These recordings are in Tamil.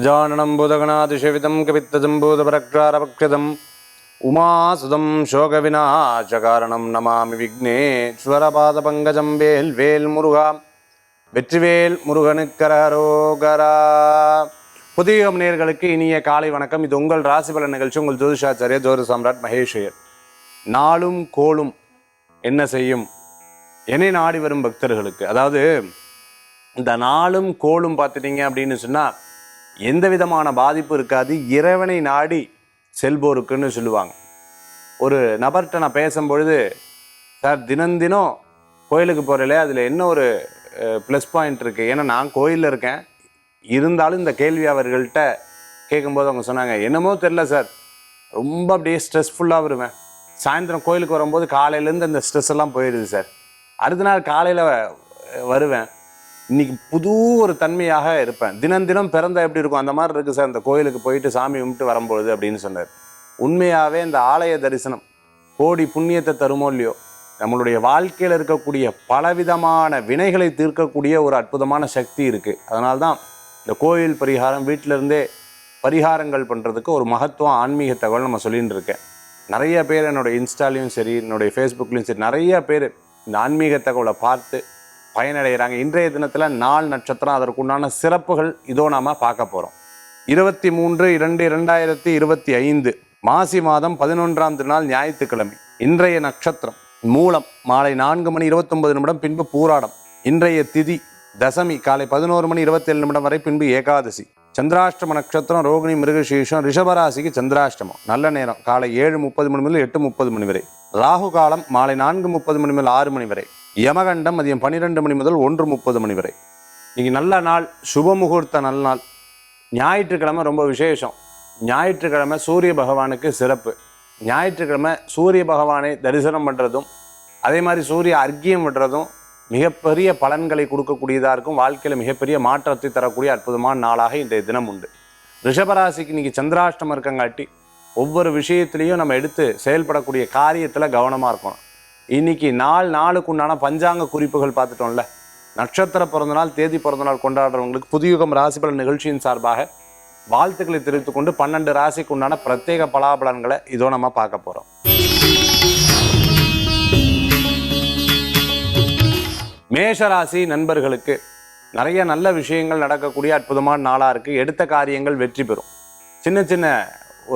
கஜானனம் பூதகணாதிசேவிதம் கவித்தஜம்பூதபரக்ஷாரபக்ஷதம் உமாசுதம் சோக விநாசகாரணம் நமாமி விக்னேஸ்வரபாதபங்கஜம் வேல் வேல் முருகா வெற்றிவேல் முருகனுக்கரோகரா புதியகம் நேர்களுக்கு இனிய காலை வணக்கம். இது உங்கள் ராசிபல நிகழ்ச்சி. உங்கள் ஜோதிஷாச்சாரிய ஜோதி சாம்ராட் மகேஷ்வர் நாளும் கோளும் என்ன செய்யும்? என்னை நாடி வரும் பக்தர்களுக்கு. அதாவது இந்த நாளும் கோளும் பார்த்துட்டீங்க அப்படின்னு சொன்னால் எந்த விதமான பாதிப்பு இருக்காது. இறைவனை நாடி செல்போருக்குன்னு சொல்லுவாங்க. ஒரு நபர்கிட்ட நான் பேசும்பொழுது சார் தினந்தினம் கோயிலுக்கு போகிறல அதில் என்ன ஒரு ப்ளஸ் பாயிண்ட் இருக்குது ஏன்னா நான் கோயிலில் இருக்கேன். இருந்தாலும் இந்த கேள்வி அவர்கள்ட்ட கேட்கும்போது அவங்க சொன்னாங்க என்னமோ தெரில சார். ரொம்ப அப்படியே ஸ்ட்ரெஸ்ஃபுல்லாக வருவேன். சாயந்தரம் கோயிலுக்கு வரும்போது காலையிலேருந்து அந்த ஸ்ட்ரெஸ் எல்லாம் போயிடுது சார். அடுத்த நாள் காலையில் வருவேன். இன்னைக்கு புது ஒரு தன்மையாக இருப்பேன். தினம் தினம் பிறந்தா எப்படி இருக்கும்? அந்த மாதிரி இருக்குது சார். இந்த கோயிலுக்கு போயிட்டு சாமி கும்பிட்டு வரும்பொழுது அப்படின்னு சொன்னார். உண்மையாகவே இந்த ஆலய தரிசனம் கோடி புண்ணியத்தை தருமோ இல்லையோ? நம்மளுடைய வாழ்க்கையில் இருக்கக்கூடிய பலவிதமான வினைகளை தீர்க்கக்கூடிய ஒரு அற்புதமான சக்தி இருக்குது அதனால்தான் இந்த கோயில் பரிகாரம் வீட்டிலருந்தே பரிகாரங்கள் பண்ணுறதுக்கு ஒரு மகத்துவம் ஆன்மீக தகவல் நம்ம சொல்லிட்டு இருக்கேன். நிறைய பேர் என்னுடைய இன்ஸ்டாலையும் சரி என்னுடைய ஃபேஸ்புக்லேயும் சரி நிறைய பேர் இந்த ஆன்மீக தகவலை பார்த்து பயனடைகிறாங்க. இன்றைய தினத்தில் நாள் நட்சத்திரம் அதற்குண்டான சிறப்புகள் இதோ நாம பார்க்க போகிறோம் இருபத்தி மூன்று இரண்டு இரண்டாயிரத்தி இருபத்தி ஐந்து மாசி மாதம் பதினொன்றாம் திருநாள் ஞாயிற்றுக்கிழமை. இன்றைய நட்சத்திரம் மூலம் மாலை நான்கு மணி இருபத்தொன்பது நிமிடம் பின்பு பூராடம். இன்றைய திதி தசமி காலை பதினோரு மணி இருபத்தேழு நிமிடம் வரை பின்பு ஏகாதசி. சந்திராஷ்டம நட்சத்திரம் ரோகிணி மிருகசீஷம் ரிஷபராசிக்கு சந்திராஷ்டமம். நல்ல நேரம். காலை ஏழு முப்பது மணி முதல் எட்டு முப்பது மணி வரை. ராகு காலம் மாலை நான்கு முப்பது மணி முதல் ஆறு மணி வரை. யமகண்டம் மதியம் பன்னிரெண்டு மணி முதல் ஒன்று முப்பது மணி வரை. இன்றைக்கி நல்ல நாள் சுப முகூர்த்த நல்ல நாள். ஞாயிற்றுக்கிழமை ரொம்ப விசேஷம். ஞாயிற்றுக்கிழமை சூரிய பகவானுக்கு சிறப்பு. ஞாயிற்றுக்கிழமை சூரிய பகவானை தரிசனம் பண்ணுறதும் அதே மாதிரி சூரிய அர்க்கியம் விடுறதும் மிகப்பெரிய பலன்களை கொடுக்கக்கூடியதாக இருக்கும். வாழ்க்கையில் மிகப்பெரிய மாற்றத்தை தரக்கூடிய அற்புதமான நாளாக இன்றைய தினம் உண்டு. ரிஷபராசிக்கு இன்றைக்கி சந்திராஷ்டமம் இருக்கங்காட்டி ஒவ்வொரு விஷயத்துலேயும் நம்ம எடுத்து செயல்படக்கூடிய காரியத்தில் கவனமாக இருக்கணும். இன்னைக்கு நாள் நாளுக்கு உண்டான பஞ்சாங்க குறிப்புகள் பார்த்துட்டோம்ல. நட்சத்திர பிறந்தநாள் தேதி பிறந்தநாள் கொண்டாடுறவங்களுக்கு புதுயுகம் ராசிபலன் நிகழ்ச்சியின் சார்பாக வாழ்த்துக்களை தெரிவித்து கொண்டு பன்னெண்டு ராசிக்கு உண்டான பிரத்யேக பலாபலன்களை இதோ நம்ம பார்க்க போகிறோம் மேஷராசி நண்பர்களுக்கு நிறைய நல்ல விஷயங்கள் நடக்கக்கூடிய அற்புதமான நாளாக இருக்குது எடுத்த காரியங்கள் வெற்றி பெறும். சின்ன சின்ன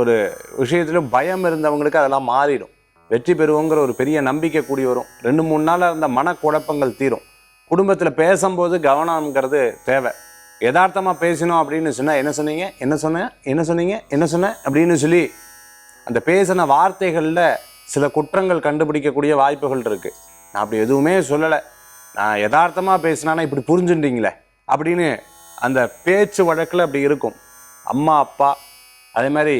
ஒரு விஷயத்திலும் பயம் இருந்தவங்களுக்கு அதெல்லாம் மாறிடும். வெற்றி பெறுவோங்கிற ஒரு பெரிய நம்பிக்கை கூடி வரும். ரெண்டு மூணு நாளாக இருந்த மனக்குழப்பங்கள் தீரும். குடும்பத்தில் பேசும்போது கவனம்ங்கிறது தேவை. யதார்த்தமாக பேசினோம் அப்படின்னு சொன்னால் என்ன சொன்னீங்க? என்ன சொன்னேன் என்ன சொன்னீங்க? என்ன சொன்னேன் அப்படின்னு சொல்லி அந்த பேசின வார்த்தைகளில் சில குற்றங்கள் கண்டுபிடிக்கக்கூடிய வாய்ப்புகள் இருக்குது நான் அப்படி எதுவுமே சொல்லலை. நான் யதார்த்தமாக பேசினானா இப்படி புரிஞ்சுட்டீங்களே அப்படின்னு அந்த பேச்சு வழக்கில் அப்படி இருக்கும். அம்மா அப்பா அதே மாதிரி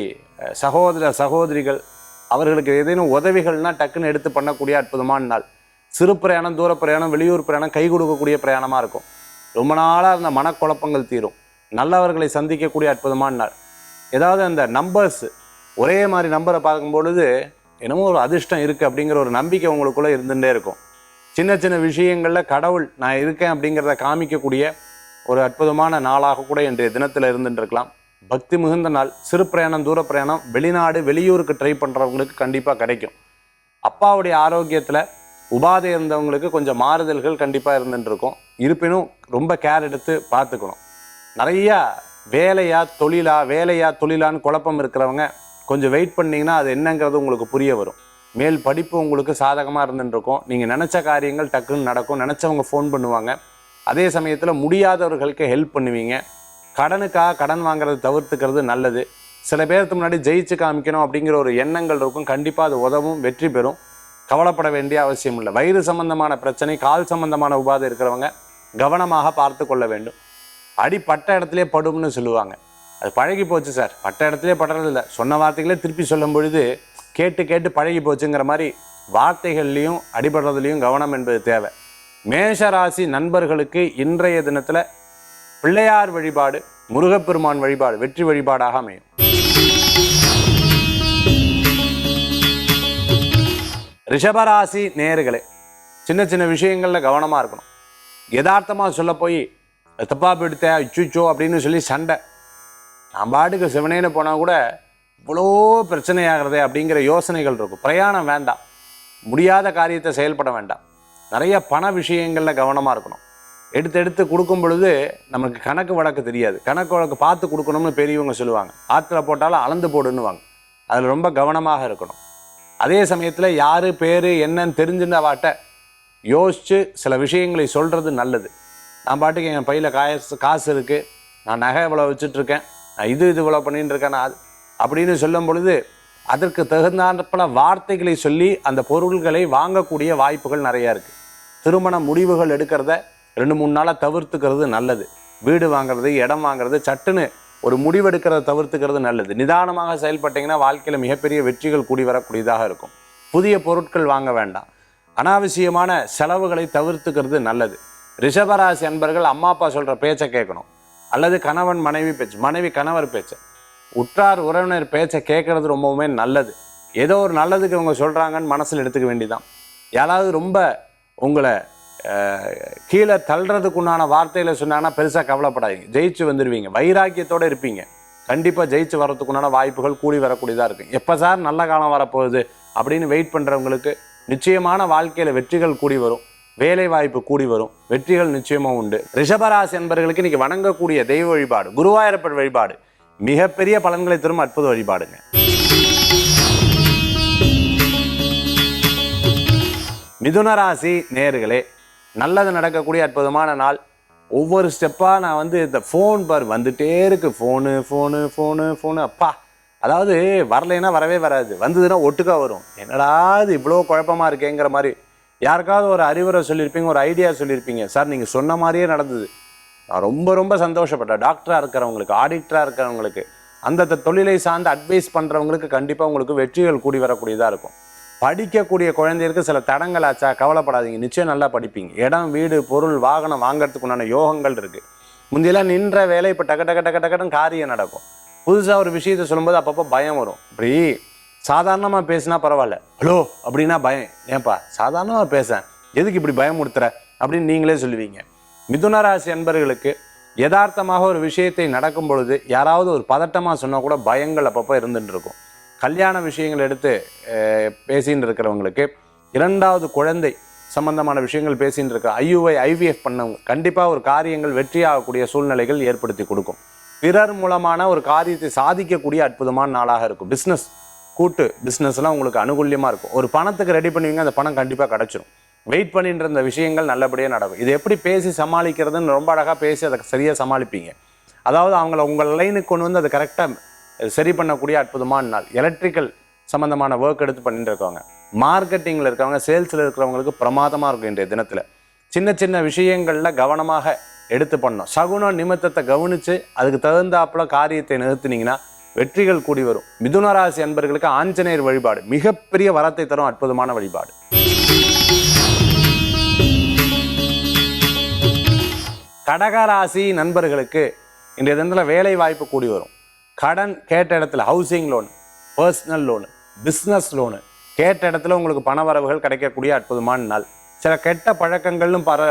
சகோதர சகோதரிகள் அவர்களுக்கு ஏதேனும் உதவிகள்னா டக்குன்னு எடுத்து பண்ணக்கூடிய அற்புதமான நாள். சிறு பிரயாணம் தூர பிரயாணம் வெளியூர் பிரயாணம் கை கொடுக்கக்கூடிய பிரயாணமாக இருக்கும். ரொம்ப நாளாக இருந்த மனக்குழப்பங்கள் தீரும். நல்லவர்களை சந்திக்கக்கூடிய அற்புதமான நாள். ஏதாவது அந்த நம்பர்ஸ் ஒரே மாதிரி நம்பரை பார்க்கும்பொழுது என்னமோ ஒரு அதிர்ஷ்டம் இருக்குது அப்படிங்கிற ஒரு நம்பிக்கை உங்களுக்குள்ளே இருந்துகிட்டே இருக்கும். சின்ன சின்ன விஷயங்களில் கடவுள் நான் இருக்கேன் அப்படிங்கிறத காமிக்கக்கூடிய ஒரு அற்புதமான நாளாக கூட இன்றைய தினத்தில் இருந்துட்டு இருக்கலாம். பக்தி மிகுந்த நாள் சிறு பிரயாணம் தூர பிரயாணம் வெளிநாடு வெளியூருக்கு ட்ரை பண்ணுறவங்களுக்கு கண்டிப்பாக கிடைக்கும். அப்பாவுடைய ஆரோக்கியத்தில் உபாதை இருந்தவங்களுக்கு கொஞ்சம் மாறுதல்கள் கண்டிப்பாக இருந்துட்டுருக்கும். இருப்பினும் ரொம்ப கேர் எடுத்து பார்த்துக்கணும். நிறையா வேலையா தொழிலா வேலையா தொழிலான்னு குழப்பம் இருக்கிறவங்க கொஞ்சம் வெயிட் பண்ணிங்கன்னா அது என்னங்கிறது உங்களுக்கு புரிய வரும். மேல் படிப்பு உங்களுக்கு சாதகமாக இருந்துட்டுருக்கும். நீங்கள் நினச்ச காரியங்கள் டக்குன்னு நடக்கும். நினச்சவங்க ஃபோன் பண்ணுவாங்க. அதே சமயத்தில் முடியாதவர்களுக்கு ஹெல்ப் பண்ணுவீங்க. கடனுக்காக கடன் வாங்குறது தவிர்த்துக்கிறது நல்லது. சில பேருக்கு முன்னாடி ஜெயிச்சு காமிக்கணும் அப்படிங்கிற ஒரு எண்ணங்கள் இருக்கும். கண்டிப்பாக அது உதவும் வெற்றி பெறும். கவலைப்பட வேண்டிய அவசியம் இல்லை. வயிறு சம்பந்தமான பிரச்சனை கால் சம்பந்தமான உபாதை இருக்கிறவங்க கவனமாக பார்த்து கொள்ள வேண்டும். அடி பட்ட இடத்துலயே படும்னு சொல்லுவாங்க. அது பழகி போச்சு சார். பட்ட இடத்துலயே படுறது இல்லை. சொன்ன வார்த்தைகளே திருப்பி சொல்லும் பொழுது கேட்டு கேட்டு பழகி போச்சுங்கிற மாதிரி வார்த்தைகள்லையும் அடிபடுறதுலையும் கவனம் என்பது தேவை. மேஷராசி நண்பர்களுக்கு இன்றைய தினத்தில் பிள்ளையார் வழிபாடு முருகப்பெருமான் வழிபாடு வெற்றி வழிபாடாக அமையும். ரிஷபராசி நேர்களே சின்ன சின்ன விஷயங்களில் கவனமாக இருக்கணும். யதார்த்தமாக சொல்ல போய் தப்பா போயிடுத்த அச்சுச்சோ அப்படின்னு சொல்லி சண்டை. நான் பாட்டுக்கு சிவனேன்னு போனால் கூட இவ்வளோ பிரச்சனையாகிறதே அப்படிங்கிற யோசனைகள் இருக்கும். பிரயாணம் வேண்டாம். முடியாத காரியத்தை செயல்பட வேண்டாம். நிறைய பண விஷயங்களில் கவனமாக இருக்கணும். எடுத்து எடுத்து கொடுக்கும் பொழுது நமக்கு கணக்கு வழக்கு தெரியாது. கணக்கு வழக்கு பார்த்து கொடுக்கணும்னு பெரியவங்க சொல்லுவாங்க. ஆற்றுல போட்டாலும் அளந்து போடுன்னுவாங்க. அதில் ரொம்ப கவனமாக இருக்கணும். அதே சமயத்தில் யார் பேர் என்னன்னு தெரிஞ்சுன்னு வாட்ட யோசித்து சில விஷயங்களை சொல்கிறது நல்லது. நான் பாட்டுக்கு என் பையில் காசு காசு இருக்குது நான் நகை இவ்வளோ வச்சுட்ருக்கேன். நான் இது இது இவ்வளோ பண்ணிட்டு இருக்கேன் நான் அது அப்படின்னு சொல்லும் பொழுது அதற்கு தகுந்தாற்பல வார்த்தைகளை சொல்லி அந்த பொருள்களை வாங்கக்கூடிய வாய்ப்புகள் நிறையா இருக்குது திருமண முடிவுகள் எடுக்கிறத ரெண்டு மூணு நாளாக தவிர்த்துக்கிறது நல்லது. வீடு வாங்குறது இடம் வாங்குறது சட்டுன்னு ஒரு முடிவெடுக்கிறத தவிர்த்துக்கிறது நல்லது. நிதானமாக செயல்பட்டீங்கன்னா வாழ்க்கையில் மிகப்பெரிய வெற்றிகள் கூடி வரக்கூடியதாக இருக்கும். புதிய பொருட்கள் வாங்க வேண்டாம். அனாவசியமான செலவுகளை தவிர்த்துக்கிறது நல்லது. ரிஷபராசி அன்பர்கள் அம்மா அப்பா சொல்கிற பேச்சை கேட்கணும். அல்லது கணவன் மனைவி பேச்சு மனைவி கணவர் பேச்சு. உற்றார் உறவினர் பேச்சை கேட்குறது ரொம்பவுமே நல்லது. ஏதோ ஒரு நல்லதுக்கு இவங்க சொல்கிறாங்கன்னு மனசில் எடுத்துக்க வேண்டிதான். யாராவது ரொம்ப உங்களை கீழே தள்ளுறதுக்கு உண்டான வார்த்தையில் சொன்னாங்கன்னா பெருசாக கவலைப்படாதீங்க. ஜெயிச்சு வந்துடுவீங்க வைராக்கியத்தோடு இருப்பீங்க. கண்டிப்பாக ஜெயிச்சு வரத்துக்குண்டான வாய்ப்புகள் கூடி வரக்கூடியதாக இருக்கும் எப்போ சார் நல்ல காலம் வரப்போகுது அப்படின்னு வெயிட் பண்ணுறவங்களுக்கு நிச்சயமான வாழ்க்கையில் வெற்றிகள் கூடி வரும். வேலை வாய்ப்பு கூடி வரும். வெற்றிகள் நிச்சயமாக உண்டு. ரிஷபராசி என்பவர்களுக்கு இன்றைக்கி வணங்கக்கூடிய தெய்வ வழிபாடு குருவாயூரப்பர் வழிபாடு மிகப்பெரிய பலன்களை தரும் அற்புத வழிபாடுங்க. மிதுன ராசி நேர்களே நல்லது நடக்கக்கூடிய அற்புதமான நாள். ஒவ்வொரு ஸ்டெப்பாக நான் வந்து இந்த ஃபோன் பார் வந்துட்டே இருக்கு. ஃபோனு ஃபோனு ஃபோனு ஃபோனு அப்பா அதாவது வரலைன்னா வரவே வராது. வந்ததுன்னா ஒட்டுக்கா வரும். என்னடா இது இவ்வளோ குழப்பமாக இருக்கேங்கிற மாதிரி. யாருக்காவது ஒரு அறிவுரை சொல்லியிருப்பீங்க ஒரு ஐடியா சொல்லியிருப்பீங்க. சார் நீங்கள் சொன்ன மாதிரியே நடந்தது. நான் ரொம்ப ரொம்ப சந்தோஷப்பட்டேன். டாக்டராக இருக்கிறவங்களுக்கு ஆடிட்டராக இருக்கிறவங்களுக்கு. அந்த தொழிலை சார்ந்து அட்வைஸ் பண்ணுறவங்களுக்கு கண்டிப்பாக உங்களுக்கு வெற்றிகள் கூடி வரக்கூடியதாக இருக்கும். படிக்கக்கூடிய குழந்தைகளுக்கு சில தடங்கள் ஆச்சா கவலைப்படாதீங்க. நிச்சயம் நல்லா படிப்பீங்க. இடம் வீடு பொருள் வாகனம் வாங்குறதுக்கு உண்டான யோகங்கள் இருக்குது முந்தியெல்லாம் நின்ற வேலை இப்போ டக்கு டக்கு டக்கு டக்குன்னு காரியம் நடக்கும். புதுசாக ஒரு விஷயத்தை சொல்லும்போது அப்பப்போ பயம் வரும். இப்படி சாதாரணமாக பேசினா பரவாயில்ல. ஹலோ அப்படின்னா பயம். ஏன்பா சாதாரணமாக பேசேன் எதுக்கு இப்படி பயமுறுத்துற? அப்படின்னு நீங்களே சொல்லுவீங்க. மிதுன ராசி அன்பர்களுக்கு யதார்த்தமாக ஒரு விஷயத்தை நடக்கும் பொழுது யாராவது ஒரு பதட்டமாக சொன்னால் கூட பயங்கள் அப்பப்போ இருந்துட்டு இருக்கும். கல்யாண விஷயங்கள் எடுத்து பேசின்னு இருக்கிறவங்களுக்கு இரண்டாவது குழந்தை சம்பந்தமான விஷயங்கள் பேசின்னு இருக்க ஐயுஐ ஐவிஎஃப் பண்ணவங்க கண்டிப்பாக ஒரு காரியங்கள் வெற்றியாகக்கூடிய சூழ்நிலைகள் ஏற்படுத்தி கொடுக்கும். பிறர் மூலமான ஒரு காரியத்தை சாதிக்கக்கூடிய அற்புதமான நாளாக இருக்கும். பிஸ்னஸ் கூட்டு பிஸ்னஸ்லாம் உங்களுக்கு அனுகூல்யமாக இருக்கும். ஒரு பணத்துக்கு ரெடி பண்ணுவீங்க அந்த பணம் கண்டிப்பாக கிடச்சிரும். வெயிட் பண்ணிட்டு இருந்த விஷயங்கள் நல்லபடியாக நடக்கும். இது எப்படி பேசி சமாளிக்கிறதுன்னு ரொம்ப அழகாக பேசி அதை சரியாக சமாளிப்பீங்க. அதாவது அவங்கள உங்கள் லைனுக்கு கொண்டு வந்து அதை கரெக்டாக சரி பண்ணக்கூடிய அற்புதமான நாள். எலக்ட்ரிக்கல் சம்மந்தமான ஒர்க் எடுத்து பண்ணிட்டு இருக்கவங்க. மார்க்கெட்டிங்கில் இருக்கிறவங்க சேல்ஸில் இருக்கிறவங்களுக்கு பிரமாதமாக இருக்கும் இன்றைய தினத்தில். சின்ன சின்ன விஷயங்களில் கவனமாக எடுத்து பண்ணணும். சகுன நிமித்தத்தை கவனித்து அதுக்கு தகுந்தாப்புல காரியத்தை நிறுத்தினீங்கன்னா வெற்றிகள் கூடி வரும். மிதுன ராசி அன்பர்களுக்கு ஆஞ்சநேயர் வழிபாடு மிகப்பெரிய வரத்தை தரும் அற்புதமான வழிபாடு. கடகராசி நண்பர்களுக்கு இன்றைய தினத்தில் வேலை வாய்ப்பு கூடி வரும். கடன் கேட்ட இடத்துல housing loan personal loan business loan கேட்ட இடத்துல உங்களுக்கு பண வரவுகள் கிடைக்கக்கூடிய அற்புதமான நாள். சில கெட்ட பழக்கங்கள்னு பல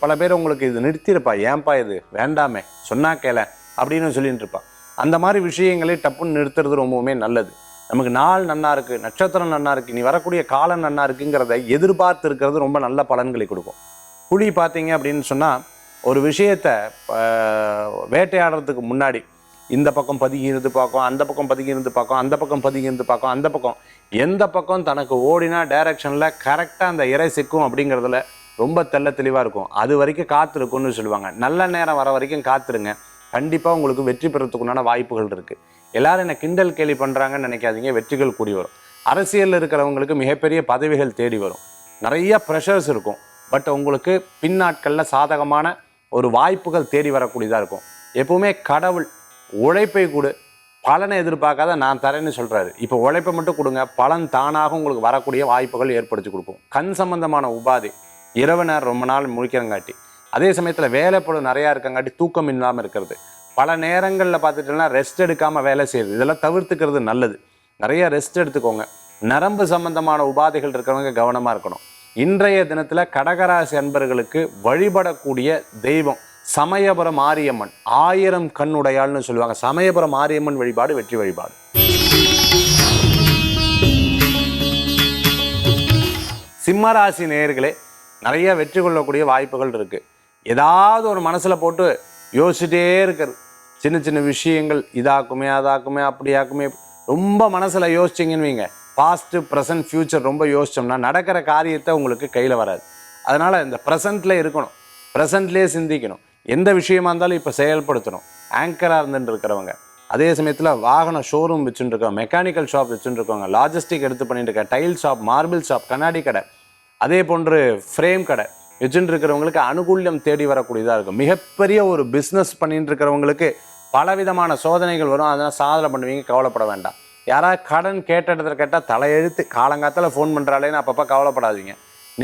பல பேர் உங்களுக்கு இது நிறுத்தியிருப்பா. ஏன்பா இது? வேண்டாமே. சொன்னா கேள. அப்படின்னு சொல்லிட்டு இருப்பான் அந்த மாதிரி விஷயங்களை டப்புன்னு நிறுத்துறது ரொம்பவுமே நல்லது. நமக்கு நாள் நன்னா இருக்கு நட்சத்திரம் நன்னா இருக்கு நீ வரக்கூடிய காலம் நன்னா இருக்குங்கிறத எதிர்பார்த்து இருக்கிறது ரொம்ப நல்ல பலன்களை கொடுக்கும். புலி பார்த்தீங்க அப்படின்னு சொன்னால் ஒரு விஷயத்தை வேட்டையாடுறதுக்கு முன்னாடி இந்த பக்கம் பதுங்கி இருந்து பார்க்கும் அந்த பக்கம் பதுங்கி இருந்து பார்க்கும் அந்த பக்கம் பதுங்கி இருந்து பார்க்கும் அந்த பக்கம். எந்த பக்கம் தனக்கு ஓடினா டைரக்ஷனில் கரெக்டாக அந்த இறை சிக்கும் அப்படிங்கிறதுல ரொம்ப தெள்ள தெளிவாக இருக்கும். அது வரைக்கும் காத்திருக்கும்னு சொல்லுவாங்க. நல்ல நேரம் வர வரைக்கும் காத்துருங்க. கண்டிப்பாக உங்களுக்கு வெற்றி பெறத்துக்குண்டான வாய்ப்புகள் இருக்குது எல்லோரும் என்ன கிண்டல் கேலி பண்ணுறாங்கன்னு நினைக்காதீங்க. வெற்றிகள் கூடி வரும். அரசியலில் இருக்கிறவங்களுக்கு மிகப்பெரிய பதவிகள் தேடி வரும். நிறைய ப்ரெஷர்ஸ் இருக்கும். பட் உங்களுக்கு பின்னாட்களில் சாதகமான ஒரு வாய்ப்புகள் தேடி வரக்கூடியதாக இருக்கும். எப்பவுமே கடவுள் உழைப்பை கொடு. பலனை எதிர்பார்க்காத நான் தரேன்னு சொல்கிறாரு இப்போ உழைப்பை மட்டும் கொடுங்க. பலன் தானாக உங்களுக்கு வரக்கூடிய வாய்ப்புகள் ஏற்படுத்தி கொடுக்கும். கண் சம்பந்தமான உபாதை. இரவு நேரம் ரொம்ப நாள் முழிக்கிறங்காட்டி. அதே சமயத்தில் வேலை பொழுது நிறையா இருக்கங்காட்டி தூக்கம் இல்லாமல் இருக்கிறது. பல நேரங்களில் பார்த்துட்டோம்னா ரெஸ்ட் எடுக்காமல் வேலை செய்யுது. இதெல்லாம் தவிர்த்துக்கிறது நல்லது. நிறைய ரெஸ்ட் எடுத்துக்கோங்க. நரம்பு சம்பந்தமான உபாதைகள் இருக்கிறவங்க கவனமாக இருக்கணும். இன்றைய தினத்தில் கடகராசி அன்பர்களுக்கு வழிபடக்கூடிய தெய்வம் சமயபுரம் மாரியம்மன் ஆயிரம் கண்ணுடையாள்னு சொல்லுவாங்க. சமயபுரம் மாரியம்மன் வழிபாடு வெற்றி வழிபாடு. சிம்மராசி நேயர்களே நிறைய வெற்றி கொள்ளக்கூடிய வாய்ப்புகள் இருக்கு. ஏதாவது ஒரு மனசில் போட்டு யோசிச்சுட்டே இருக்கிறது. சின்ன சின்ன விஷயங்கள் இதாக்குமே அதாக்குமே அப்படியாக்குமே ரொம்ப மனசில் யோசிச்சிங்கன்னு வைங்க. பாஸ்ட்டு ப்ரெசன்ட் ஃப்யூச்சர் ரொம்ப யோசிச்சோம்னா நடக்கிற காரியத்தை உங்களுக்கு கையில் வராது. அதனால் இந்த ப்ரெசண்ட்டில் இருக்கணும். ப்ரெசண்ட்லேயே சிந்திக்கணும். எந்த விஷயமா இருந்தாலும் இப்போ செயல்படுத்தணும். ஆங்கராக இருந்துட்டு இருக்கிறவங்க அதே சமயத்தில் வாகன ஷோரூம் வச்சுருக்கோம் மெக்கானிக்கல் ஷாப் வச்சுருக்கோங்க லாஜிஸ்டிக் எடுத்து பண்ணிட்டு இருக்க டைல் ஷாப் மார்பிள் ஷாப் கண்ணாடி கடை அதே போன்று ஃப்ரேம் கடை வச்சுட்டு இருக்கிறவங்களுக்கு அனுகூல்யம் தேடி வரக்கூடியதாக இருக்கும். மிகப்பெரிய ஒரு பிஸ்னஸ் பண்ணிட்டு இருக்கிறவங்களுக்கு பலவிதமான சோதனைகள் வரும். அதெல்லாம் சாதனை பண்ணுவீங்க கவலைப்பட வேண்டாம். யாராவது கடன் கேட்ட இடத்துல கேட்டால் தலையெழுத்து காலங்காத்தால ஃபோன் பண்ணுறாளேன்னு அப்பப்போ கவலைப்படாதீங்க.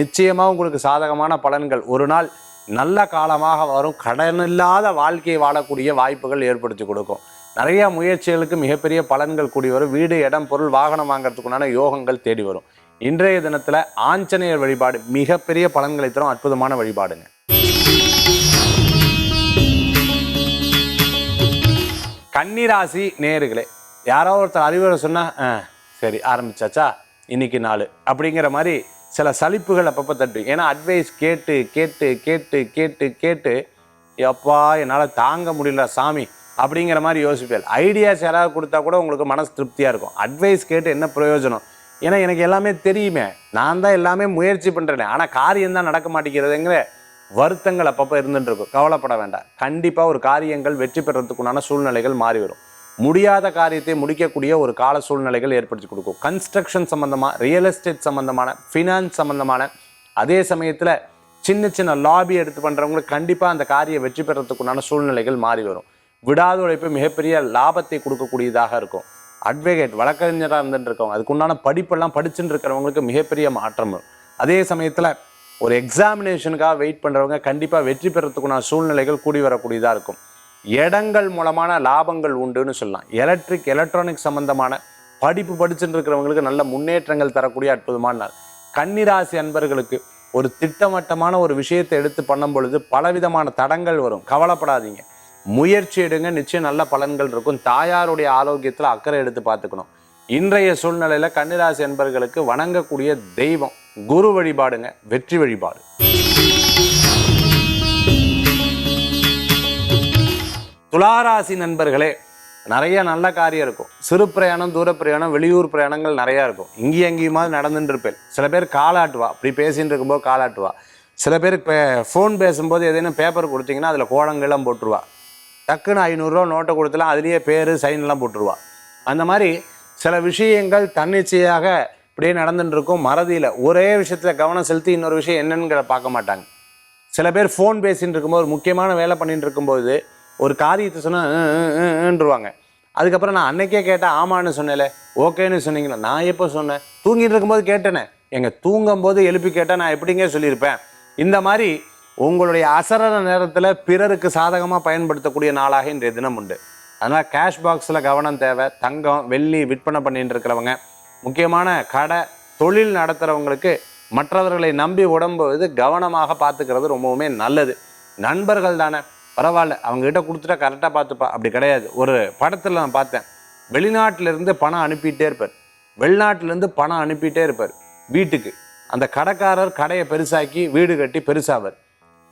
நிச்சயமாக உங்களுக்கு சாதகமான பலன்கள். ஒரு நாள் நல்ல காலமாக வரும். கடன் இல்லாத வாழ்க்கையை வாழக்கூடிய வாய்ப்புகள் ஏற்படுத்தி கொடுக்கும். நிறைய முயற்சிகளுக்கு மிகப்பெரிய பலன்கள் கூடி வரும். வீடு இடம் பொருள் வாகனம் வாங்குறதுக்குண்டான யோகங்கள் தேடி வரும். இன்றைய தினத்தில் ஆஞ்சநேயர் வழிபாடு மிகப்பெரிய பலன்களை தரும். அற்புதமான வழிபாடுங்க. கன்னிராசி நேர்களே யாரோ ஒருத்தர் அறிவுரை சொன்னால் "ஆ, சரி ஆரம்பிச்சாச்சா? இன்னைக்கு நாள். அப்படிங்கிற மாதிரி சில சலிப்புகள் அப்பப்போ தட்டு. ஏன்னா அட்வைஸ் கேட்டு கேட்டு கேட்டு கேட்டு கேட்டு எப்பா என்னால் தாங்க முடியல சாமி அப்படிங்கிற மாதிரி யோசிப்பேன். ஐடியாஸ் யாராவது கொடுத்தா கூட உங்களுக்கு மனசு திருப்தியாக இருக்கும். அட்வைஸ் கேட்டு என்ன பிரயோஜனம்? ஏன்னா எனக்கு எல்லாமே தெரியுமே. நான் தான் எல்லாமே முயற்சி பண்ணுறேனே ஆனால் காரியம் தான் நடக்க மாட்டேங்கிறதுங்கிற வருத்தங்கள் அப்பப்போ இருந்துட்டு இருக்கும். கவலைப்பட வேண்டாம். கண்டிப்பாக ஒரு காரியங்கள் வெற்றி பெறத்துக்குண்டான சூழ்நிலைகள் மாறி வரும். முடியாத காரியத்தை முடிக்கக்கூடிய ஒரு கால சூழ்நிலைகள் ஏற்படுத்தி கொடுக்கும். கன்ஸ்ட்ரக்ஷன் சம்மந்தமாக ரியல் எஸ்டேட் சம்மந்தமான ஃபினான்ஸ் சம்மந்தமான அதே சமயத்தில் சின்ன சின்ன லாபி எடுத்து பண்ணுறவங்களுக்கு கண்டிப்பாக அந்த காரியம் வெற்றி பெறத்துக்குண்டான சூழ்நிலைகள் மாறி வரும். விடாத உழைப்பு மிகப்பெரிய லாபத்தை கொடுக்கக்கூடியதாக இருக்கும். அட்வொகேட் வழக்கறிஞராக இருந்துட்டு இருக்கவங்க அதுக்குண்டான படிப்பெல்லாம் படிச்சுட்டு இருக்கிறவங்களுக்கு மிகப்பெரிய மாற்றம் வரும். அதே சமயத்தில் ஒரு எக்ஸாமினேஷனுக்காக வெயிட் பண்ணுறவங்க கண்டிப்பாக வெற்றி பெறத்துக்குண்டான சூழ்நிலைகள் கூடி வரக்கூடியதாக இருக்கும். இடங்கள் மூலமான லாபங்கள் உண்டுன்னு சொல்லலாம். எலக்ட்ரிக் எலக்ட்ரானிக் சம்பந்தமான படிப்பு படிச்சுட்டு இருக்கிறவங்களுக்கு நல்ல முன்னேற்றங்கள் தரக்கூடிய அற்புதமான நாள். கன்னிராசி அன்பர்களுக்கு ஒரு திட்டவட்டமான ஒரு விஷயத்தை எடுத்து பண்ணும் பொழுது பலவிதமான தடங்கள் வரும். கவலைப்படாதீங்க. முயற்சி எடுங்க. நிச்சயம் நல்ல பலன்கள் இருக்கும். தாயாருடைய ஆரோக்கியத்தில் அக்கறை எடுத்து பார்த்துக்கணும். இன்றைய சூழ்நிலையில கன்னிராசி அன்பர்களுக்கு வணங்கக்கூடிய தெய்வம் குரு வழிபாடுங்க. வெற்றி வழிபாடு. துளாராசி நண்பர்களே நிறைய நல்ல காரியம் இருக்கும். சிறு பிரயாணம் தூர பிரயாணம் வெளியூர் பிரயாணங்கள் நிறையா இருக்கும். இங்கேயும் எங்கேயுமா நடந்துட்டு இருப்பேன் சில பேர் காலாட்டுவா. அப்படி பேசிட்டு இருக்கும்போது காலாட்டுவா. சில பேர் இப்போ ஃபோன் பேசும்போது எதேனும் பேப்பர் கொடுத்தீங்கன்னா அதில் கோடங்கள்லாம் போட்டுருவா. டக்குன்னு ஐநூறுரூவா நோட்டை கொடுத்தலாம் அதுலேயே பேர் சைன்லாம் போட்டுருவா. அந்த மாதிரி சில விஷயங்கள் தன்னிச்சையாக இப்படியே நடந்துட்டு இருக்கும் மறதியில் ஒரே விஷயத்தில் கவனம் செலுத்தி இன்னொரு விஷயம் என்னன்னு பார்க்க மாட்டாங்க. சில பேர் ஃபோன் பேசின்னு இருக்கும்போது முக்கியமான வேலை பண்ணிட்டு இருக்கும்போது ஒரு காரியத்தை சொன்னால் அதுக்கப்புறம் நான் அன்னைக்கே கேட்டேன் ஆமான்னு சொன்னேன்ல ஓகேன்னு சொன்னீங்களா நான் எப்போ சொன்னேன்? தூங்கிட்டு இருக்கும்போது கேட்டேனே. எங்கள் தூங்கும்போது எழுப்பி கேட்டால் நான் எப்படிங்க சொல்லியிருப்பேன்? இந்த மாதிரி உங்களுடைய அசரண நேரத்தில் பிறருக்கு சாதகமாக பயன்படுத்தக்கூடிய நாளாக இன்றைய தினம் உண்டு. அதனால் கேஷ் பாக்ஸில் கவனம் தேவை. தங்கம் வெள்ளி விற்பனை பண்ணிட்டு இருக்கிறவங்க. முக்கியமான கடை தொழில் நடத்துகிறவங்களுக்கு மற்றவர்களை நம்பி உடம்புவது கவனமாக பார்த்துக்கிறது ரொம்பவுமே நல்லது. நண்பர்கள் தானே. பரவாயில்ல அவங்ககிட்ட கொடுத்துட்டா கரெக்டாக பார்த்துப்பா. அப்படி கிடையாது. ஒரு படத்தில் நான் பார்த்தேன். வெளிநாட்டிலிருந்து பணம் அனுப்பிட்டே இருப்பார். வெளிநாட்டிலேருந்து பணம் அனுப்பிட்டே இருப்பார் வீட்டுக்கு. அந்த கடைக்காரர் கடையை பெருசாக்கி வீடு கட்டி பெருசாவார்.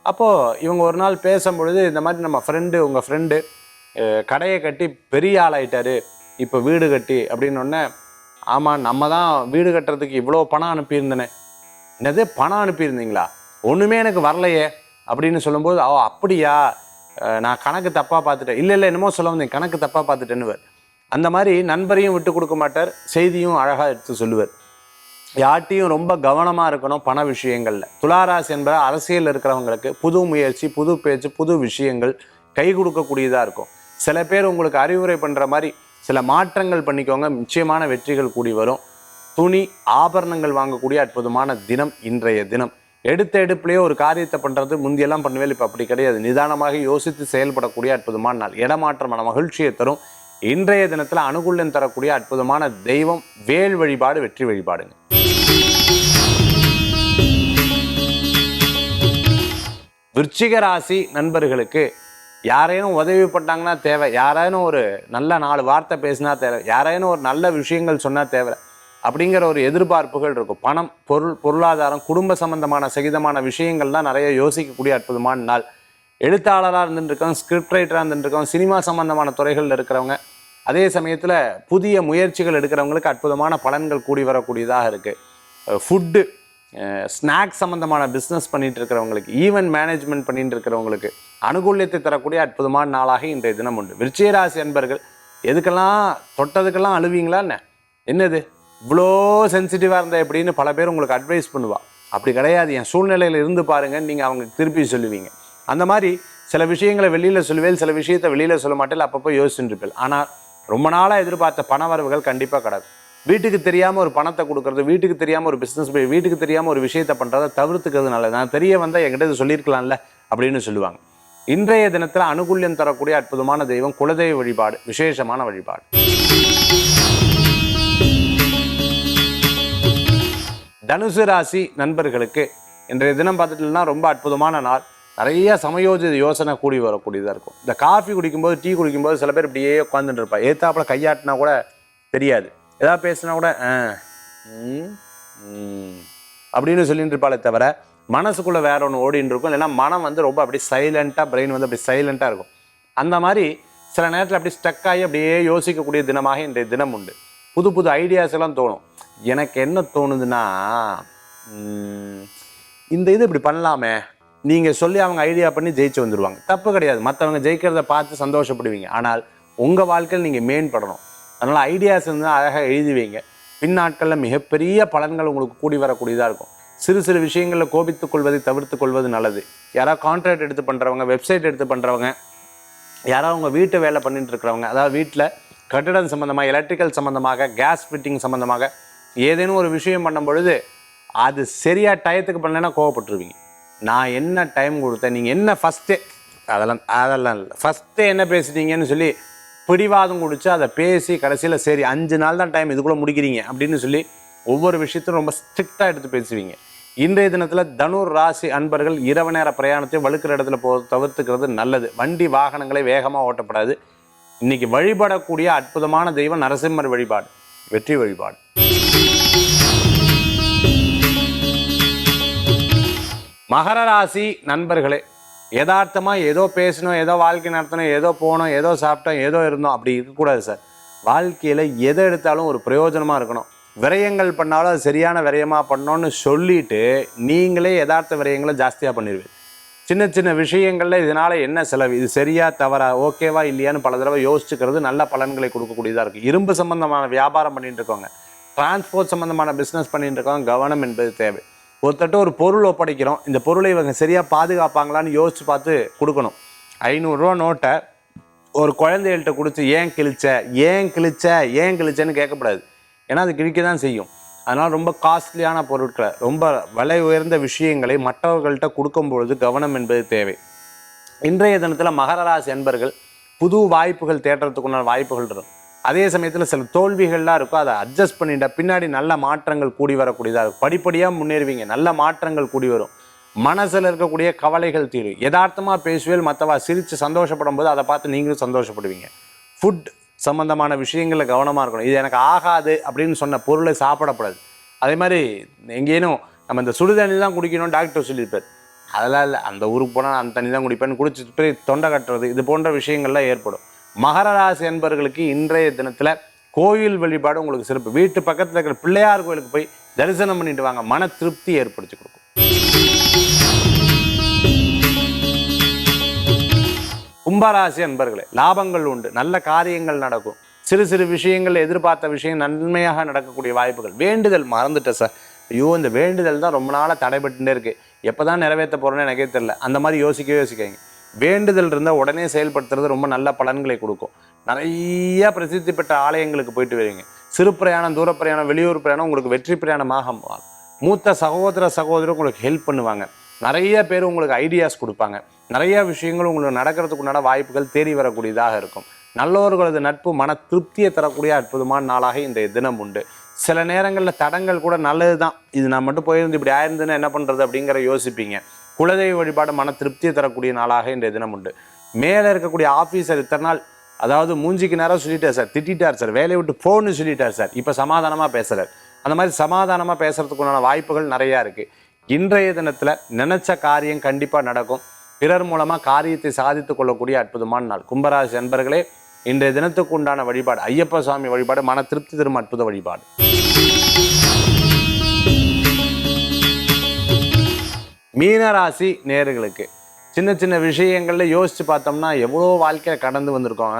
அப்போது இவங்க ஒரு நாள் பேசும்பொழுது இந்த மாதிரி நம்ம ஃப்ரெண்டு உங்கள் ஃப்ரெண்டு கடையை கட்டி பெரிய ஆளாயிட்டாரு. இப்போ வீடு கட்டி அப்படின்னு ஆமாம் நம்ம தான் வீடு கட்டுறதுக்கு இவ்வளோ பணம் அனுப்பியிருந்தேனே. என்னது? பணம் அனுப்பியிருந்தீங்களா? ஒன்றுமே எனக்கு வரலையே. அப்படின்னு சொல்லும்போது ஓ அப்படியா? நான் கணக்கு தப்பாக பார்த்துட்டேன். இல்லை இல்லை என்னமோ சொல்ல வந்தேன். கணக்கு தப்பாக பார்த்துட்டேன்னுவர். அந்த மாதிரி நண்பரையும் விட்டு கொடுக்க மாட்டார். செய்தியும் அழகாக எடுத்து சொல்லுவார். யார்ட்டையும் ரொம்ப கவனமாக இருக்கணும் பண விஷயங்களில். துளாராசி என்பது அரசியல் இருக்கிறவங்களுக்கு புது முயற்சி புது பேச்சு புது விஷயங்கள் கை கொடுக்கக்கூடியதாக இருக்கும். சில பேர் உங்களுக்கு அறிவுரை பண்ணுற மாதிரி சில மாற்றங்கள் பண்ணிக்கோங்க. நிச்சயமான வெற்றிகள் கூடி வரும். துணி ஆபரணங்கள் வாங்கக்கூடிய அற்புதமான தினம் இன்றைய தினம். எடுத்த எடுப்புலேயே ஒரு காரியத்தை பண்ணுறது முந்தியெல்லாம் பண்ணுவேன் இப்போ அப்படி கிடையாது. நிதானமாக யோசித்து செயல்படக்கூடிய அற்புதமான நாள். இடமாற்றமான மகிழ்ச்சியை தரும். இன்றைய தினத்தில் அனுகூலம் தரக்கூடிய அற்புதமான தெய்வம் வேல் வழிபாடு வெற்றி வழிபாடுங்க. விருச்சிக ராசி நண்பர்களுக்கு யாரேனும் உதவி பண்ணாங்கன்னா தேவை. யாரேனும் ஒரு நல்ல நாலு வார்த்தை பேசினா தேவை. யாரேனும் ஒரு நல்ல விஷயங்கள் சொன்னால் தேவை. அப்படிங்கிற ஒரு எதிர்பார்ப்புகள் இருக்கும். பணம் பொருள் பொருளாதாரம் குடும்ப சம்பந்தமான சகிதமான விஷயங்கள்லாம் நிறைய யோசிக்கக்கூடிய அற்புதமான நாள். எழுத்தாளராக இருந்துருக்கோம் ஸ்கிரிப்ட் ரைட்டராக இருந்துருக்கோம் சினிமா சம்பந்தமான துறைகளில் இருக்கிறவங்க அதே சமயத்தில் புதிய முயற்சிகள் எடுக்கிறவங்களுக்கு அற்புதமான பலன்கள் கூடி வரக்கூடியதாக இருக்குது ஃபுட்டு ஸ்நாக்ஸ் சம்மந்தமான பிஸ்னஸ் பண்ணிகிட்டு இருக்கிறவங்களுக்கு ஈவென்ட் மேனேஜ்மெண்ட் பண்ணிட்டு இருக்கிறவங்களுக்கு அனுகூல்யத்தை தரக்கூடிய அற்புதமான நாளாக இன்றைய தினம் உண்டு. விருச்சிகராசி அன்பர்கள் எதுக்கெல்லாம் தொட்டதுக்கெல்லாம் அழுவீங்களா என்ன? என்னது? இவ்வளோ சென்சிட்டிவாக இருந்தால் எப்படின்னு பல பேர் உங்களுக்கு அட்வைஸ் பண்ணுவா. அப்படி கிடையாது. என் சூழ்நிலையில் இருந்து பாருங்க நீங்கள் அவங்க திருப்பி சொல்லுவீங்க. அந்த மாதிரி சில விஷயங்களை வெளியில் சொல்லுவேன் சில விஷயத்த வெளியில் சொல்ல மாட்டேன் அப்பப்போ யோசிச்சுருப்பேன் ஆனால் ரொம்ப நாளாக எதிர்பார்த்த பண வரவுகள் கண்டிப்பாக கிடக்கும் வீட்டுக்கு தெரியாமல் ஒரு பணத்தை கொடுக்கறது வீட்டுக்கு தெரியாமல் ஒரு பிஸ்னஸ் போய் வீட்டுக்கு தெரியாமல் ஒரு விஷயத்தை பண்ணுறதை தவிர்த்துக்கிறது நல்லது. நான் தெரிய வந்தால் என்கிட்ட இது சொல்லியிருக்கலாம்ல அப்படின்னு சொல்லுவாங்க. இன்றைய தினத்தில் அனுகூல்யம் தரக்கூடிய அற்புதமான தெய்வம் குலதெய்வ வழிபாடு விசேஷமான வழிபாடு. தனுசு ராசி நண்பர்களுக்கு இன்றைய தினம் பார்த்துட்டுனா ரொம்ப அற்புதமான நாள். நிறைய சமயோஜித யோசனை கூடி வரக்கூடியதாக இருக்கும். இந்த காஃபி குடிக்கும்போது டீ குடிக்கும்போது சில பேர் இப்படியே உட்காந்துட்டு இருப்பாள் ஏத்தாப்பில் கையாட்டினா கூட தெரியாது. ஏதாவது பேசினா கூட ஆ, அப்படின்னு சொல்லிட்டு இருப்பாளே தவிர மனசுக்குள்ளே வேற ஒன்று ஓடின்னு இருக்கும். இல்லைன்னா மனம் வந்து ரொம்ப அப்படி சைலண்ட்டாக பிரெயின் வந்து அப்படி சைலண்ட்டாக இருக்கும். அந்த மாதிரி சில நேரத்தில் அப்படி ஸ்டக் ஆகி அப்படியே யோசிக்கக்கூடிய தினமாக இன்றைய தினம் உண்டு. புது புது ஐடியாஸ் எல்லாம் தோணும். எனக்கு என்ன தோணுதுன்னா இந்த இது இப்படி பண்ணலாமே. நீங்கள் சொல்லி அவங்க ஐடியா பண்ணி ஜெயிச்சு வந்துடுவாங்க தப்பு கிடையாது. மற்றவங்க ஜெயிக்கிறத பார்த்து சந்தோஷப்படுவீங்க. ஆனால் உங்கள் வாழ்க்கையில் நீங்கள் மேம்படணும். அதனால் ஐடியாஸ் வந்து அழகாக எழுதி வைங்க. பின்னாட்களில் மிகப்பெரிய பலன்கள் உங்களுக்கு கூடி வரக்கூடியதாக இருக்கும். சிறு சிறு விஷயங்களில் கோபித்துக் கொள்வதை தவிர்த்து கொள்வது நல்லது. யாராவது கான்ட்ராக்ட் எடுத்து பண்ணுறவங்க வெப்சைட் எடுத்து பண்ணுறவங்க யாராவது உங்கள் வீட்டு வேலை பண்ணிட்டு இருக்கிறவங்க அதாவது வீட்டில் கட்டிடம் சம்மந்தமாக எலக்ட்ரிக்கல் சம்மந்தமாக கேஸ் ஃபிட்டிங் சம்மந்தமாக ஏதேனும் ஒரு விஷயம் பண்ணும் பொழுது அது சரியாக டயத்துக்கு பண்ணலைன்னா கோவப்பட்டுருவீங்க. நான் என்ன டைம் கொடுத்தேன் நீங்கள் என்ன ஃபஸ்ட்டே அதெல்லாம் அதெல்லாம் இல்லை. ஃபஸ்ட்டே என்ன பேசிட்டீங்கன்னு சொல்லி பிடிவாதம் குடிச்சு அதை பேசி கடைசியில் சரி அஞ்சு நாள் தான் டைம் இதுக்குள்ளே முடிக்கிறீங்க அப்படின்னு சொல்லி ஒவ்வொரு விஷயத்தையும் ரொம்ப ஸ்ட்ரிக்டாக எடுத்து பேசுவீங்க. இன்றைய தினத்தில் தனுர் ராசி அன்பர்கள் இரவு நேர பிரயாணத்தை வழுக்கிற இடத்துல போ தவிர்த்துக்கிறது நல்லது. வண்டி வாகனங்களை வேகமாக ஓட்டப்படாது. இன்றைக்கி வழிபடக்கூடிய அற்புதமான தெய்வம் நரசிம்மர் வழிபாடு. வெற்றி வழிபாடு. மகர ராசி நண்பர்களே யதார்த்தமாக ஏதோ பேசணும் ஏதோ வாழ்க்கை நடத்தணும் ஏதோ போகணும் ஏதோ சாப்பிட்டோம் ஏதோ இருந்தோம் அப்படி இருக்கக்கூடாது சார். வாழ்க்கையில் எதை எடுத்தாலும் ஒரு பிரயோஜனமாக இருக்கணும். விரயங்கள் பண்ணாலும் அது சரியான விரயமாக பண்ணோன்னு சொல்லிட்டு நீங்களே யதார்த்த விரயங்களை ஜாஸ்தியாக பண்ணிடுவீங்க சின்ன சின்ன விஷயங்களில் இதனால் என்ன செலவு? இது சரியா தவறா ஓகேவா இல்லையான்னு பல தடவை யோசிச்சுக்கிறது நல்ல பலன்களை கொடுக்கக்கூடியதாக இருக்குது இரும்பு சம்பந்தமான வியாபாரம் பண்ணிட்டு இருக்கோங்க டிரான்ஸ்போர்ட் சம்மந்தமான பிஸ்னஸ் பண்ணிட்டு இருக்கோம் கவனம் என்பது தேவை. ஒருத்தட்ட ஒரு பொருள் ஒப்படைக்கிறோம். இந்த பொருளை இவங்க சரியாக பாதுகாப்பாங்களான்னு யோசித்து பார்த்து கொடுக்கணும். ஐநூறுரூவா நோட்டை ஒரு குழந்தைகள்கிட்ட கொடுத்து ஏன் கிழிச்ச? ஏன் கிழிச்ச? ஏன் கிழிச்சேன்னு கேட்கக்கூடாது. ஏன்னா அது கிழிக்க தான் செய்யும். அதனால் ரொம்ப காஸ்ட்லியான பொருட்களை ரொம்ப விலை உயர்ந்த விஷயங்களை மற்றவர்கள்ட்ட கொடுக்கும் பொழுது கவனம் என்பது தேவை. இன்றைய தினத்தில் மகர ராசி என்பர்கள் புது வாய்ப்புகள் தேடுறதுக்குண்டான வாய்ப்புகள் இருக்கும். அதே சமயத்தில் சில தோல்விகள்லாம் இருக்கும். அதை அட்ஜஸ்ட் பண்ணிட்ட பின்னாடி நல்ல மாற்றங்கள் கூடி வரக்கூடியதாக இருக்கும். படிப்படியாக முன்னேறுவீங்க. நல்ல மாற்றங்கள் கூடி வரும். மனசில் இருக்கக்கூடிய கவலைகள் தீரும். யதார்த்தமாக பேசுவேல் மற்றவா சிரித்து சந்தோஷப்படும் போது அதை பார்த்து நீங்களும் சந்தோஷப்படுவீங்க. ஃபுட் சம்பந்தமான விஷயங்களில் கவனமாக இருக்கணும். இது எனக்கு ஆகாது அப்படின்னு சொன்ன பொருளை சாப்பிடப்படாது அதே மாதிரி எங்கேனும் நம்ம இந்த சுடுதண்ணி தான் குடிக்கணும் டாக்டர் சொல்லியிருப்பார். அதெல்லாம் இல்லை. அந்த ஊருக்கு போனால் அந்த தண்ணி தான் குடிப்பேன்னு குடிச்சிட்டு போய் தொண்டை கட்டுறது இது போன்ற விஷயங்கள்லாம் ஏற்படும். மகர ராசி என்பவர்களுக்கு இன்றைய தினத்தில் கோயில் வழிபாடு உங்களுக்கு சிறப்பு. வீட்டு பக்கத்தில் இருக்கிற பிள்ளையார் கோயிலுக்கு போய் தரிசனம் பண்ணிட்டு வாங்க. மன திருப்தி ஏற்படுத்தி கொடுக்கும். கும்பராசி அன்பர்களே லாபங்கள் உண்டு. நல்ல காரியங்கள் நடக்கும். சிறு சிறு விஷயங்கள் எதிர்பார்த்த விஷயம் நன்மையாக நடக்கக்கூடிய வாய்ப்புகள். வேண்டுதல் மறந்துட்டேன் சார். ஐயோ இந்த வேண்டுதல் தான் ரொம்ப நாளாக தடைபட்டுட்டே இருக்கு. எப்போ தான் நிறைவேற்ற போகிறோன்னு எனக்கே தெரில அந்த மாதிரி யோசிக்கவே யோசிக்காங்க வேண்டுதல் இருந்தால் உடனே செயல்படுத்துறது ரொம்ப நல்ல பலன்களை கொடுக்கும். நிறைய பிரசித்தி பெற்ற ஆலயங்களுக்கு போயிட்டு வரீங்க. சிறு பிரயாணம் தூர பிரயாணம் வெளியூர் பிரயாணம் உங்களுக்கு வெற்றி பிரயாணமாக மூத்த சகோதர சகோதரர் உங்களுக்கு ஹெல்ப் பண்ணுவாங்க. நிறைய பேர் உங்களுக்கு ஐடியாஸ் கொடுப்பாங்க. நிறைய விஷயங்கள் உங்களுக்கு நடக்கிறதுக்குண்டான வாய்ப்புகள் தேடி வரக்கூடியதாக இருக்கும். நல்லவர்களது நட்பு மன திருப்தியை தரக்கூடிய அற்புதமான நாளாக இந்த தினம் உண்டு. சில நேரங்களில் தடங்கள் கூட நல்லது தான் இது நான் மட்டும் போயிருந்து இப்படி ஆயிருந்துன்னா என்ன பண்ணுறது அப்படிங்கிற யோசிப்பீங்க. குலதெய்வ வழிபாடு மன திருப்தியை தரக்கூடிய நாளாக இன்றைய தினம் உண்டு. மேலே இருக்கக்கூடிய ஆஃபீஸர் இத்தனை நாள் அதாவது மூஞ்சிக்கு நேரம் சொல்லிட்டார் சார் திட்டார் சார் வேலையை விட்டு போன்னு சொல்லிட்டார் சார் இப்போ சமாதானமாக பேசுகிறார் அந்த மாதிரி சமாதானமாக பேசுறதுக்குண்டான வாய்ப்புகள் நிறையா இருக்குது இன்றைய தினத்தில் நினச்ச காரியம் கண்டிப்பாக நடக்கும். பிறர் மூலமாக காரியத்தை சாதித்து கொள்ளக்கூடிய அற்புதமான நாள். கும்பராசி நண்பர்களே இன்றைய தினத்துக்கு உண்டான வழிபாடு ஐயப்ப சுவாமி வழிபாடு மன திருப்தி தரும் அற்புத வழிபாடு. மீனராசி நேர்களுக்கு. சின்ன சின்ன விஷயங்களில் யோசித்து பார்த்தோம்னா எவ்வளோ வாழ்க்கையில் கடந்து வந்திருக்கோம்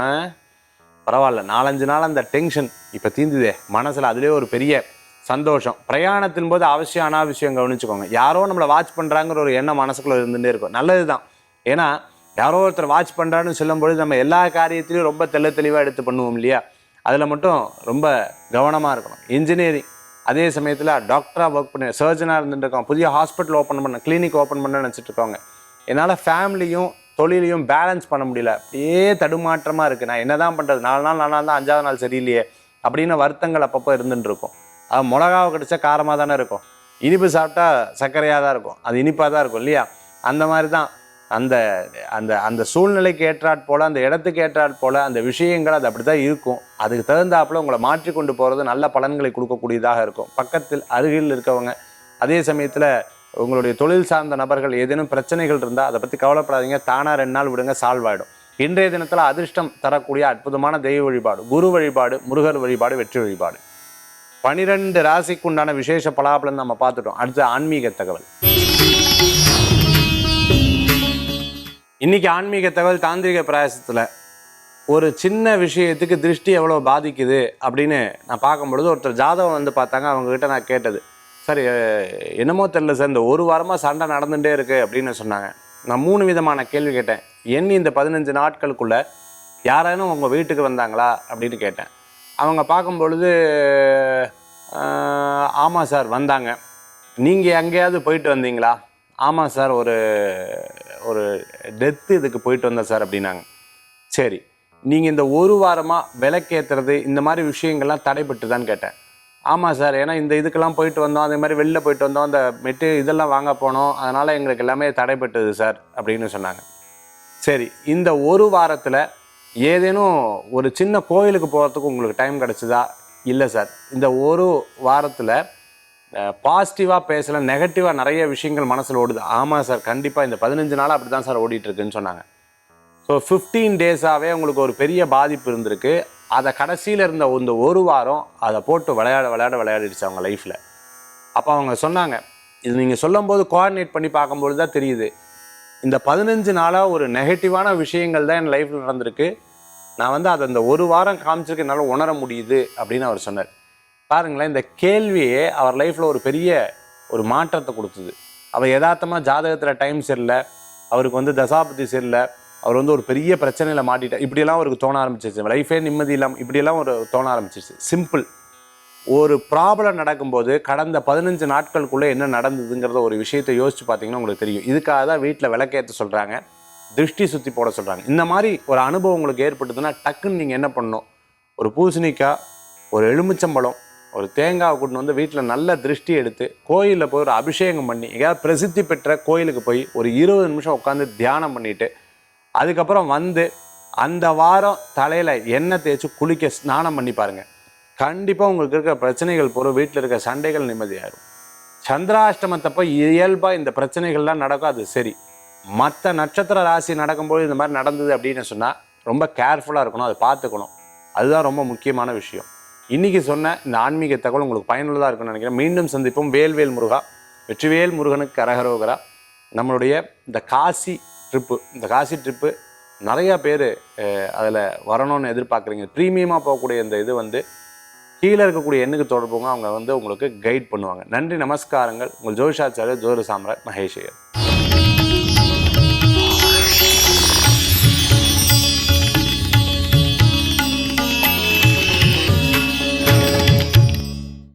பரவாயில்ல நாலஞ்சு நாள் அந்த டென்ஷன் இப்போ தீந்துதே. மனசில் அதுலேயே ஒரு பெரிய சந்தோஷம். பிரயாணத்தின் போது அவசியம் அனாவசியம் கவனிச்சுக்கோங்க. யாரோ நம்மளை வாட்ச் பண்ணுறாங்கிற ஒரு எண்ணம் மனசுக்குள்ளே இருந்துகிட்டே இருக்கும். நல்லது தான் ஏன்னா யாரோ ஒருத்தர் வாட்ச் பண்ணுறான்னு சொல்லும்பொழுது நம்ம எல்லா காரியத்திலையும் ரொம்ப தெள்ள தெளிவாக எடுத்து பண்ணுவோம் இல்லையா? அதில் மட்டும் ரொம்ப கவனமாக இருக்கணும். இன்ஜினியரிங் அதே சமயத்தில் டாக்டராக ஒர்க் பண்ண சர்ஜனாக இருந்துட்டு புதிய ஹாஸ்பிட்டல் ஓப்பன் பண்ண கிளினிக் ஓப்பன் பண்ண நினச்சிட்டு இருக்காங்க என்னால் ஃபேமிலியும் தொழிலையும் பேலன்ஸ் பண்ண முடியல. அப்படியே தடுமாற்றமாக இருக்குது நான் என்ன தான் பண்ணுறது நாலு நாள் நாலு நாள் தான் அஞ்சாவது நாள் சரியில்லையே. அப்படின்னு வருத்தங்கள் அப்பப்போ இருந்துட்டு இருக்கும் அது மிளகாவை கடிச்சா காரமாக தானே இருக்கும். இனிப்பு சாப்பிட்டா சர்க்கரையாக தான் இருக்கும். அது இனிப்பாக தான் இருக்கும் இல்லையா? அந்த மாதிரி தான் அந்த அந்த அந்த சூழ்நிலைக்கு ஏற்றாற் போல் அந்த இடத்துக்கு ஏற்றாற் போல் அந்த விஷயங்கள் அது அப்படி தான் இருக்கும். அதுக்கு தகுந்தாப்புல உங்களை மாற்றி கொண்டு போகிறது நல்ல பலன்களை கொடுக்கக்கூடியதாக இருக்கும். பக்கத்தில் அருகில் இருக்கவங்க அதே சமயத்தில் உங்களுடைய தொழில் சார்ந்த நபர்கள் ஏதேனும் பிரச்சனைகள் இருந்தால் அதை பற்றி கவலைப்படாதீங்க. தானாக ரெண்டு நாள் விடுங்க சால்வ் ஆகிடும் இன்றைய தினத்தில் அதிர்ஷ்டம் தரக்கூடிய அற்புதமான தெய்வ வழிபாடு குரு வழிபாடு முருகர் வழிபாடு வெற்றி வழிபாடு. பனிரெண்டு ராசிக்குண்டான விசேஷ பலாபலன் நம்ம பார்த்துட்டோம். அடுத்து ஆன்மீக தகவல். இன்னைக்கு ஆன்மீக தகவல் தாந்திரிக பிரயாசத்தில் ஒரு சின்ன விஷயத்துக்கு திருஷ்டி எவ்வளோ பாதிக்குது அப்படின்னு நான் பார்க்கும்பொழுது ஒருத்தர் ஜாதகம் வந்து பார்த்தாங்க அவங்கக்கிட்ட நான் கேட்டது. சார் என்னமோ தெரில சார் இந்த ஒரு வாரமாக சண்டை நடந்துகிட்டே இருக்குது அப்படின்னு சொன்னாங்க. நான் மூணு விதமான கேள்வி கேட்டேன். எண்ணி இந்த பதினஞ்சு நாட்களுக்குள்ளே யாராலும் உங்கள் வீட்டுக்கு வந்தாங்களா? அப்படின்னு கேட்டேன். அவங்க பார்க்கும்பொழுது ஆமாம் சார் வந்தாங்க. நீங்கள் எங்கேயாவது போயிட்டு வந்தீங்களா? ஆமாம் சார் ஒரு ஒரு டெத்து இதுக்கு போயிட்டு வந்தேன் சார் அப்படின்னாங்க. சரி நீங்கள் இந்த ஒரு வாரமாக விளக்கேற்றுறது இந்த மாதிரி விஷயங்கள்லாம் தடைப்பட்டுதான்னு கேட்டேன். ஆமாம் சார் ஏன்னா இந்த இதுக்கெல்லாம் போயிட்டு வந்தோம் அதே மாதிரி வெளில போயிட்டு வந்தோம் அந்த மெட்டு இதெல்லாம் வாங்க போனோம் அதனால் எங்களுக்கு எல்லாமே தடைப்பட்டது சார் அப்படின்னு சொன்னாங்க. சரி இந்த ஒரு வாரத்தில் ஏதேனும் ஒரு சின்ன கோயிலுக்கு போகிறதுக்கு உங்களுக்கு டைம் கிடச்சிதா? இல்லை சார். இந்த ஒரு வாரத்தில் பாசிட்டிவாக பேசலை நெகட்டிவாக நிறைய விஷயங்கள் மனசில் ஓடுது. ஆமாம் சார் கண்டிப்பாக இந்த பதினஞ்சு நாள் அப்படி தான் சார் ஓடிட்டுருக்குன்னு சொன்னாங்க. ஸோ ஃபிஃப்டீன் டேஸாகவே உங்களுக்கு ஒரு பெரிய பாதிப்பு இருந்திருக்கு. அதை கடைசியில் இருந்த இந்த ஒரு வாரம் அதை போட்டு விளையாட விளையாட விளையாடிடுச்சு அவங்க லைஃப்பில் அப்போ அவங்க சொன்னாங்க இது நீங்கள் சொல்லும்போது கோஆர்டினேட் பண்ணி பார்க்கும்போது தான் தெரியுது. இந்த பதினஞ்சு நாளாக ஒரு நெகட்டிவான விஷயங்கள் தான் என் லைஃப்பில் நடந்திருக்கு. நான் வந்து அதை அந்த ஒரு வாரம் காமிச்சிருக்கு என்னால் உணர முடியுது அப்படின்னு அவர் சொன்னார். பாருங்களேன் இந்த கேள்வியே அவர் லைஃப்பில் ஒரு பெரிய ஒரு மாற்றத்தை கொடுத்தது. அவர் யதார்த்தமாக ஜாதகத்தில் டைம் சரியில்லை அவருக்கு வந்து தசாபதி சரியில்லை அவர் வந்து ஒரு பெரிய பிரச்சனையில் மாட்டிட்டார். இப்படியெல்லாம் அவருக்கு தோண ஆரம்பிச்சிருச்சு. லைஃபே நிம்மதி இல்லாமல் இப்படியெல்லாம் ஒரு தோண ஆரம்பிச்சிருச்சு. சிம்பிள் ஒரு ப்ராப்ளம் நடக்கும்போது கடந்த பதினஞ்சு நாட்களுக்குள்ளே என்ன நடந்ததுங்கிறத ஒரு விஷயத்தை யோசிச்சு பார்த்தீங்கன்னா உங்களுக்கு தெரியும். இதுக்காக தான் வீட்டில் விளக்கேற்ற சொல்கிறாங்க திருஷ்டி சுற்றி போட சொல்கிறாங்க இந்த மாதிரி ஒரு அனுபவம் உங்களுக்கு ஏற்பட்டதுன்னா டக்குன்னு நீங்கள் என்ன பண்ணணும்? ஒரு பூசணிக்காய் ஒரு எலுமிச்சம்பழம் ஒரு தேங்காவை கொண்டு வந்து வீட்டில் நல்ல திருஷ்டி எடுத்து கோயிலில் போய் ஒரு அபிஷேகம் பண்ணி எங்கேயாவது பிரசித்தி பெற்ற கோயிலுக்கு போய் ஒரு இருபது நிமிஷம் உட்காந்து தியானம் பண்ணிட்டு அதுக்கப்புறம் வந்து அந்த வாரம் தலையில் எண்ணெய் தேய்ச்சி குளிக்க ஸ்நானம் பண்ணி பாருங்கள் கண்டிப்பாக உங்களுக்கு இருக்கிற பிரச்சனைகள் போகிற வீட்டில் இருக்கிற சண்டைகள் நிம்மதியாகும் சந்திராஷ்டமத்தப்போ இயல்பாக இந்த பிரச்சனைகள்லாம் நடக்கும் அது சரி. மற்ற நட்சத்திர ராசி நடக்கும்போது இந்த மாதிரி நடந்தது அப்படின்னு சொன்னால் ரொம்ப கேர்ஃபுல்லாக இருக்கணும் அதை பார்த்துக்கணும். அதுதான் ரொம்ப முக்கியமான விஷயம். இன்றைக்கி சொன்ன இந்த ஆன்மீக தகவல் உங்களுக்கு பயனுள்ளதாக இருக்கும்னு நினைக்கிறேன். மீண்டும் சந்திப்போம். வேல்வேல் முருகா வெற்றிவேல் முருகனுக்கு கரகரோகரா. நம்மளுடைய இந்த காசி ட்ரிப்பு இந்த காசி ட்ரிப்பு நிறையா பேர் அதில் வரணும்னு எதிர்பார்க்குறீங்க. ப்ரீமியமாக போகக்கூடிய இந்த இது வந்து கீழே இருக்கக்கூடிய எண்ணுக்கு தொடர்புங்க அவங்க வந்து உங்களுக்கு கைட் பண்ணுவாங்க. நன்றி நமஸ்காரங்கள். உங்கள் ஜோஷாச்சாரியர் ஜோரு சாம்ராட் மகேஷ் ஐயர்.